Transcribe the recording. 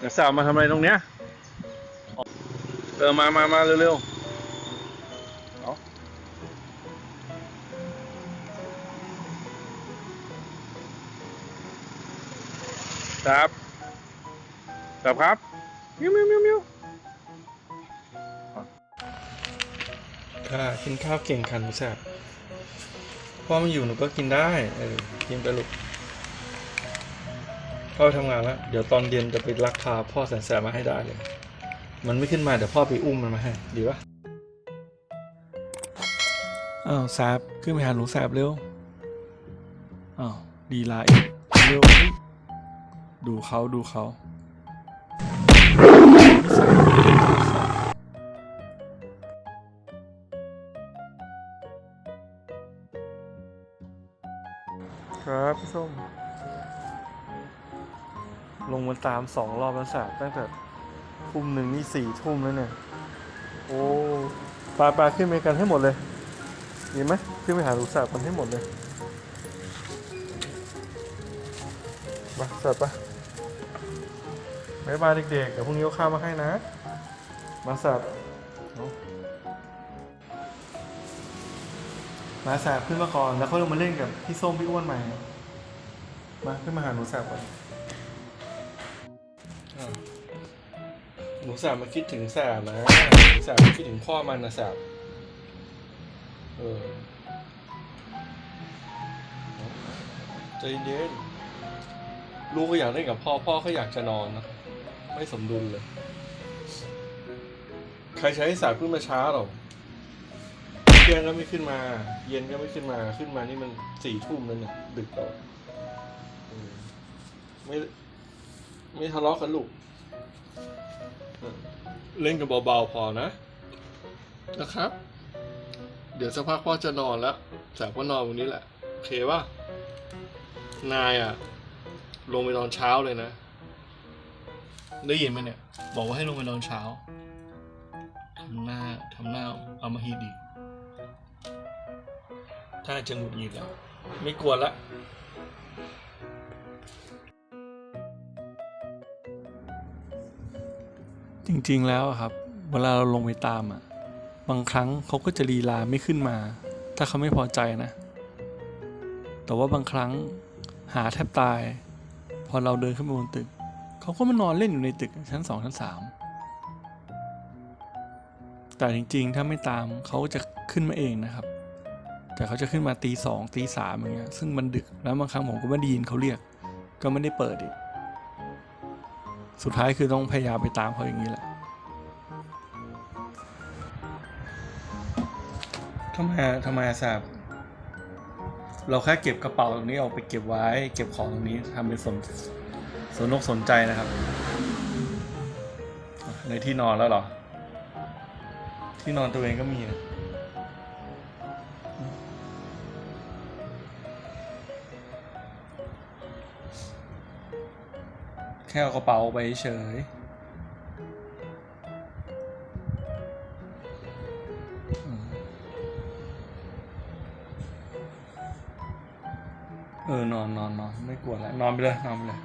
ดี๋ยวสาวมาทำอะไรตรงเนี้ยเออมามามาเร็วๆเอาครับครับครับมิวมิวมิวมิวค่ะกินข้าวเก่งค่ะหนูแสบพ่อมันอยู่หนูก็กินได้ เออกินไปลูก พ่อไปทำงานแล้ว เดี๋ยวตอนเย็นจะไปลักพาพ่อแสนแสบมาให้ได้เลย มันไม่ขึ้นมาเดี๋ยวพ่อไปอุ้มมันมาให้ ดีปะอ้าวแสบขึ้นไปหาหนูแสบเร็ว อ้าวดีไลน์เร็ว ดูเขาดูเขาครับพี่ส้ม ลงมาตามสองรอบแล้วสาตั้งแต่ทุ่มหนึ่งนี่สี่ทุ่มแล้วเนี่ย โอ้ปลาปลาขึ้นไปกันให้หมดเลยดีไหมขึ้นไปหาลูกสาวกันให้หมดเลยมาสัตว์ปะบายบายเด็กๆ เดี๋ยวพรุ่งนี้เอาข้าวมาให้นะ มาสัตว์เอามาแสบขึ้นมาก่อน แล้วเขาลงมาเล่นกับพี่ส้มพี่อ้วนใหม่ มาขึ้นมาหาหนูแสบก่อน หนูแสบมาคิดถึงแสบนะหนูแสบมาคิดถึงพ่อมันนะแสบเออใจเย็นลูกก็อยากเล่นกับพ่อ พ่อก็อยากจะนอนนะไม่สมดุลเลย ใครใช้สายขึ้นมาช้าหรอเที่ยงก็ไม่ขึ้นมา เย็นก็ไม่ขึ้นมา ขึ้นมานี่มันสี่ทุ่มแล้วเนี่ยดึกแล้วไม่ ไม่ทะเลาะกันลูกเล่นกันเบาๆพอนะ นะครับ เดี๋ยวสักพักพ่อจะนอนแล้วแสบก็นอนวันนี้แหละ โอเคป่ะ นายอะลงไปนอนเช้าเลยนะ ได้ยินไหมเนี่ย บอกว่าให้ลงไปนอนเช้า ทำหน้าทำหน้าเอามาฮีดี ถ้าจะหงุดหงิดแล้ว ไม่กลัวละ จริงๆแล้วครับ เวลาเราลงไปตามอะ บางครั้งเขาก็จะลีลาไม่ขึ้นมา ถ้าเขาไม่พอใจนะ แต่ว่าบางครั้งหาแทบตาย พอเราเดินขึ้นไปบนตึก เขาก็มานอนเล่นอยู่ในตึกชั้นสองชั้นสามแต่จริงๆ ถ้าไม่ตามเขาจะขึ้นมาเองนะครับ แต่เขาจะขึ้นมาตีสองตีสามอย่างเงี้ย ซึ่งมันดึกแล้วบางครั้งผมก็ไม่ได้ยินเขาเรียก ก็ไม่ได้เปิดอีก สุดท้ายคือต้องพยายามไปตามเขาอย่างนี้แหละทำไมทำไมอะแสบเราแค่เก็บกระเป๋าตรงนี้ออกไปเก็บไว้ เก็บของตรงนี้ทำเป็นสนสนนกสนใจนะครับ ในที่นอนแล้วเหรอ ที่นอนตัวเองก็มีนะ ค่เอากระเป๋าไปเฉยเออนอนนอนนอนไม่กลัวแล้วนอนไปเลยนอนไปเลย